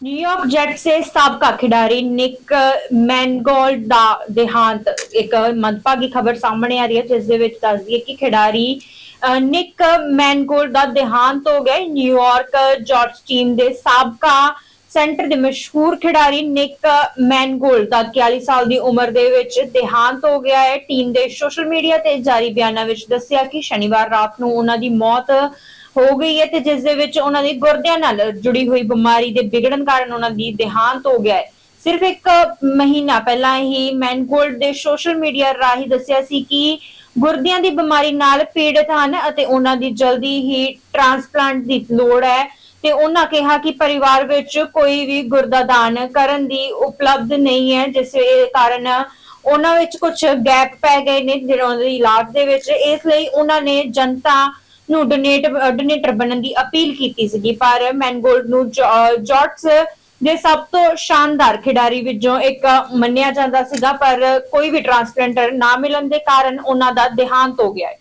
New York gents ਦੇ ਸਾਬਕਾ ਖਿਡਾਰੀ ਨਿਕ ਮੈਨਗੋਲਡ ਦਾ ਦੇਹਾਂਤ ਇੱਕ ਮੰਦਭਾਗੀ ਖਬਰ ਸਾਹਮਣੇ ਆ ਰਹੀ ਹੈ, ਜਿਸ ਦੇ ਵਿੱਚ ਦੱਸਦੀ ਹੈ ਕਿ ਖਿਡਾਰੀ ਨਿਕ ਮੈਨਗੋਲਡ ਦਾ ਦੇਹਾਂਤ ਹੋ ਗਿਆ ਨਿਊਯਾਰਕ ਜਾਰਜ ਟੀਮ ਦੇ ਸਾਬਕਾ ਸੈਂਟਰ ਦੇ ਮਸ਼ਹੂਰ ਖਿਡਾਰੀ ਨਿਕ ਮੈਨਗੋਲਡ ਦਾ 41 ਸਾਲ ਦੀ ਉਮਰ ਦੇ ਵਿੱਚ ਦੇਹਾਂਤ ਹੋ ਗਿਆ ਹੈ। ਟੀਮ ਦੇ ਸੋਸ਼ਲ ਮੀਡੀਆ ਤੇ ਜਾਰੀ ਬਿਆਨਾਂ ਵਿੱਚ ਦੱਸਿਆ ਕਿ ਸ਼ਨੀਵਾਰ ਰਾਤ ਨੂੰ ਉਹਨਾਂ ਦੀ ਮੌਤ ਹੋ ਗਈ ਹੈ ਤੇ ਜਿਸ ਦੇ ਵਿੱਚ ਉਹਨਾਂ ਦੀ ਗੁਰਦਿਆਂ ਨਾਲ ਜੁੜੀ ਹੋਈ ਬਿਮਾਰੀ ਦੇ ਵਿਗੜਨ ਕਾਰਨ ਉਹਨਾਂ ਦੀ ਦੇਹਾਂਤ ਹੋ ਗਿਆ ਹੈ। ਸਿਰਫ ਇੱਕ ਮਹੀਨਾ ਪਹਿਲਾਂ ਹੀ ਮੈਨਗੋਲਡ ਦੇ ਸੋਸ਼ਲ ਮੀਡੀਆ ਰਾਹੀਂ ਦੱਸਿਆ ਸੀ ਕਿ ਗੁਰਦਿਆਂ ਦੀ ਬਿਮਾਰੀ ਨਾਲ ਪੀੜਤ ਹਨ ਅਤੇ ਉਹਨਾਂ ਦੀ ਜਲਦੀ ਹੀ ਟ੍ਰਾਂਸਪਲਾਂਟ ਦੀ ਲੋੜ ਹੈ ਤੇ ਉਹਨਾਂ ਕਿਹਾ ਕਿ ਪਰਿਵਾਰ ਵਿੱਚ ਕੋਈ ਵੀ ਗੁਰਦਾ ਦਾਨ ਕਰਨ ਦੀ ਉਪਲਬਧ ਨਹੀਂ ਹੈ, ਜਿਸ ਕਾਰਨ ਉਹਨਾਂ ਵਿੱਚ ਕੁਝ ਗੈਪ ਪੈ ਗਏ ਨੇ ਜਿਹੜਾ ਦੇ ਇਲਾਜ ਦੇ ਵਿੱਚ। ਇਸ ਲਈ ਉਹਨਾਂ ਨੇ ਜਨਤਾ ਨੂੰ ਡੋਨੇਟ ਡੋਨੇਟਰ ਬਣਨ ਦੀ ਅਪੀਲ ਕੀਤੀ ਸੀਗੀ, ਪਰ ਮੈਨਗੋਲਡ ਨੂੰ ਜੌ- ਦੇ ਸਭ ਤੋਂ ਸ਼ਾਨਦਾਰ ਖਿਡਾਰੀ ਵਿੱਚੋਂ ਇੱਕ ਮੰਨਿਆ ਜਾਂਦਾ ਸੀਗਾ, ਪਰ ਕੋਈ ਵੀ ਟ੍ਰਾਂਸਪਲਾਂਟਰ ਨਾ ਮਿਲਣ ਦੇ ਕਾਰਨ ਉਹਨਾਂ ਦਾ ਦੇਹਾਂਤ ਹੋ ਗਿਆ ਹੈ।